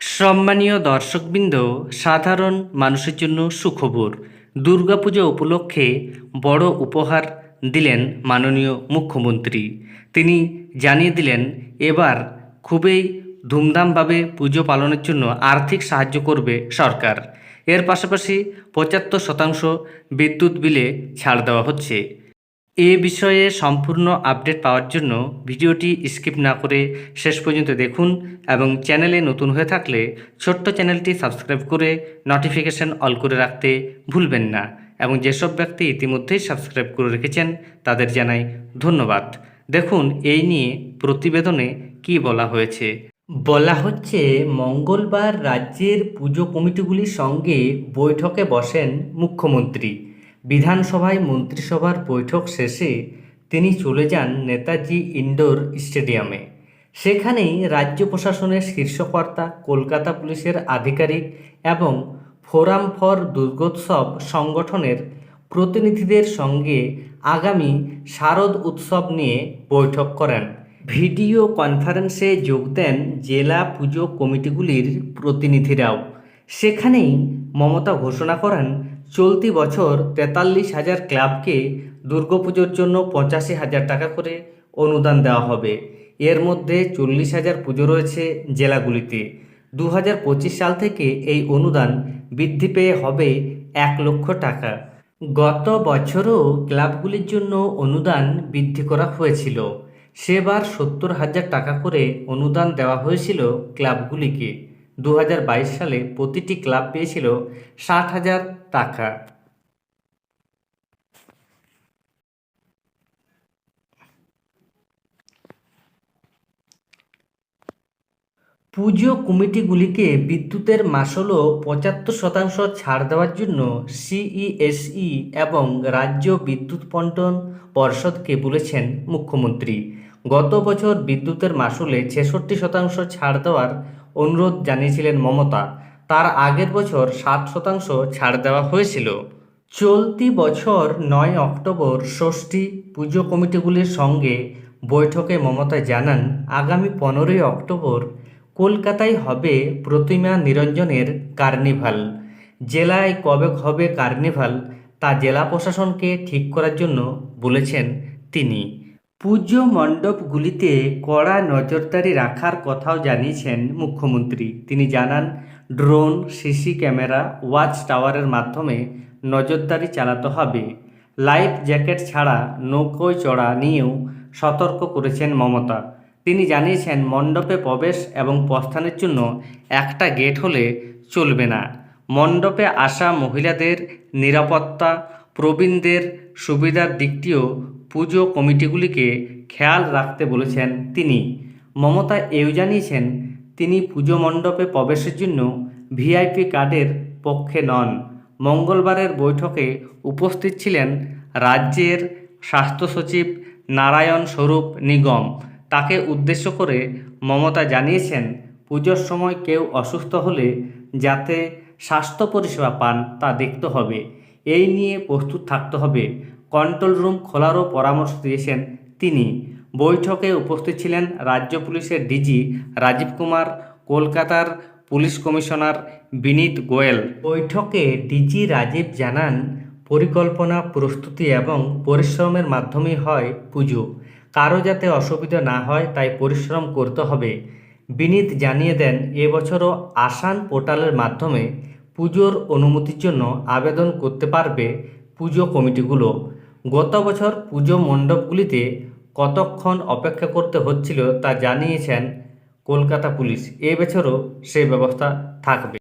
সম্মানীয় দর্শকবৃন্দ, সাধারণ মানুষের জন্য সুখবর। দুর্গাপুজো উপলক্ষে বড় উপহার দিলেন মাননীয় মুখ্যমন্ত্রী। তিনি জানিয়ে দিলেন, এবার খুবই ধুমধামভাবে পুজো পালনের জন্য আর্থিক সাহায্য করবে সরকার। এর পাশাপাশি পঁচাত্তর শতাংশ বিদ্যুৎ বিলে ছাড় দেওয়া হচ্ছে। এ বিষয়ে সম্পূর্ণ আপডেট পাওয়ার জন্য ভিডিওটি স্কিপ না করে শেষ পর্যন্ত দেখুন এবং চ্যানেলে নতুন হয়ে থাকলে ছোট্ট চ্যানেলটি সাবস্ক্রাইব করে নোটিফিকেশন অল করে রাখতে ভুলবেন না এবং যেসব ব্যক্তি ইতিমধ্যেই সাবস্ক্রাইব করে রেখেছেন তাদের জানাই ধন্যবাদ। দেখুন, এই নিয়ে প্রতিবেদনে কি বলা হয়েছে? বলা হচ্ছে, মঙ্গলবার রাজ্যের পুজো কমিটিগুলির সঙ্গে বৈঠকে বসেন মুখ্যমন্ত্রী। বিধানসভায় মন্ত্রিসভার বৈঠক শেষে তিনি চলে যান নেতাজি ইনডোর স্টেডিয়ামে। সেখানেই রাজ্য প্রশাসনের শীর্ষকর্তা, কলকাতা পুলিশের আধিকারিক এবং ফোরাম ফর দুর্গোৎসব সংগঠনের প্রতিনিধিদের সঙ্গে আগামী শারদ উৎসব নিয়ে বৈঠক করেন। ভিডিও কনফারেন্সে যোগ দেন জেলা পুজো কমিটিগুলির প্রতিনিধিরাও। সেখানেই মমতা ঘোষণা করেন চলতি বছর তেতাল্লিশ হাজার ক্লাবকে দুর্গাপুজোর জন্য পঁচাশি হাজার টাকা করে অনুদান দেওয়া হবে। এর মধ্যে চল্লিশ হাজার পুজো রয়েছে জেলাগুলিতে। দু হাজার পঁচিশ সাল থেকে এই অনুদান বৃদ্ধি পেয়ে হবে এক লক্ষ টাকা। গত বছরও ক্লাবগুলির জন্য অনুদান বৃদ্ধি করা হয়েছিল। সেবার সত্তর হাজার টাকা করে অনুদান দেওয়া হয়েছিল ক্লাবগুলিকে। দু হাজার বাইশ সালে প্রতিটি ক্লাব পেয়েছিল ষাট হাজার টাকা। পুজো কমিটিগুলিকে বিদ্যুতের মাসুলও পঁচাত্তর শতাংশ ছাড় দেওয়ার জন্য সিইএসই এবং রাজ্য বিদ্যুৎ বন্টন পর্ষদকে বলেছেন মুখ্যমন্ত্রী। গত বছর বিদ্যুতের মাসুলে ছেষট্টি শতাংশ ছাড় দেওয়ার অনুরোধ জানিয়েছিলেন মমতা, তার আগের বছর সাত শতাংশ ছাড় দেওয়া হয়েছিল। চলতি বছর নয় অক্টোবর ষষ্ঠী পুজো কমিটিগুলির সঙ্গে বৈঠকে মমতা জানান, আগামী পনেরোই অক্টোবর কলকাতায় হবে প্রতিমা নিরঞ্জনের কার্নিভাল। জেলায় কবে হবে কার্নিভাল তা জেলা প্রশাসনকে ঠিক করার জন্য বলেছেন তিনি। পুজো মণ্ডপগুলিতে কড়া নজরদারি রাখার কথাও জানিয়েছেন মুখ্যমন্ত্রী। তিনি জানান, ড্রোন, সিসি ক্যামেরা, ওয়াচ টাওয়ারের মাধ্যমে নজরদারি চালাতে হবে। লাইফ জ্যাকেট ছাড়া নৌকোয় চড়া নিয়েও সতর্ক করেছেন মমতা। তিনি জানিয়েছেন, মণ্ডপে প্রবেশ এবং প্রস্থানের জন্য একটা গেট হলে চলবে না। মণ্ডপে আসা মহিলাদের নিরাপত্তা প্রবীণদের সুবিধার দিকটিও পুজো কমিটিগুলিকে খেয়াল রাখতে বলেছেন তিনি। মমতা এও জানিয়েছেন, তিনি পুজো মণ্ডপে প্রবেশের জন্য ভিআইপি কার্ডের পক্ষে নন। মঙ্গলবারের বৈঠকে উপস্থিত ছিলেন রাজ্যের স্বাস্থ্য সচিব নারায়ণ স্বরূপ নিগম। তাকে উদ্দেশ্য করে মমতা জানিয়েছেন, পুজোর সময় কেউ অসুস্থ হলে যাতে স্বাস্থ্য পরিষেবা পান তা দেখতে হবে। এই নিয়ে প্রস্তুত থাকতে হবে। কন্ট্রোল রুম খোলারও পরামর্শ দিয়েছেন তিনি। বৈঠকে উপস্থিত ছিলেন রাজ্য পুলিশের ডিজি রাজীব কুমার, কলকাতার পুলিশ কমিশনার বিনীত গোয়েল। বৈঠকে ডিজি রাজীব জানান, পরিকল্পনা, প্রস্তুতি এবং পরিশ্রমের মাধ্যমে হয় পুজো। কারও যাতে অসুবিধা না হয় তাই পরিশ্রম করতে হবে। বিনীত জানিয়ে দেন এবছরও আসান পোর্টালের মাধ্যমে পুজোর অনুমতির জন্য আবেদন করতে পারবে পুজো কমিটিগুলো। গত বছর পুজো মণ্ডপগুলিতে কতক্ষণ অপেক্ষা করতে হচ্ছিল তা জানিয়েছেন কলকাতা পুলিশ। এ বছরও সেই ব্যবস্থা থাকবে।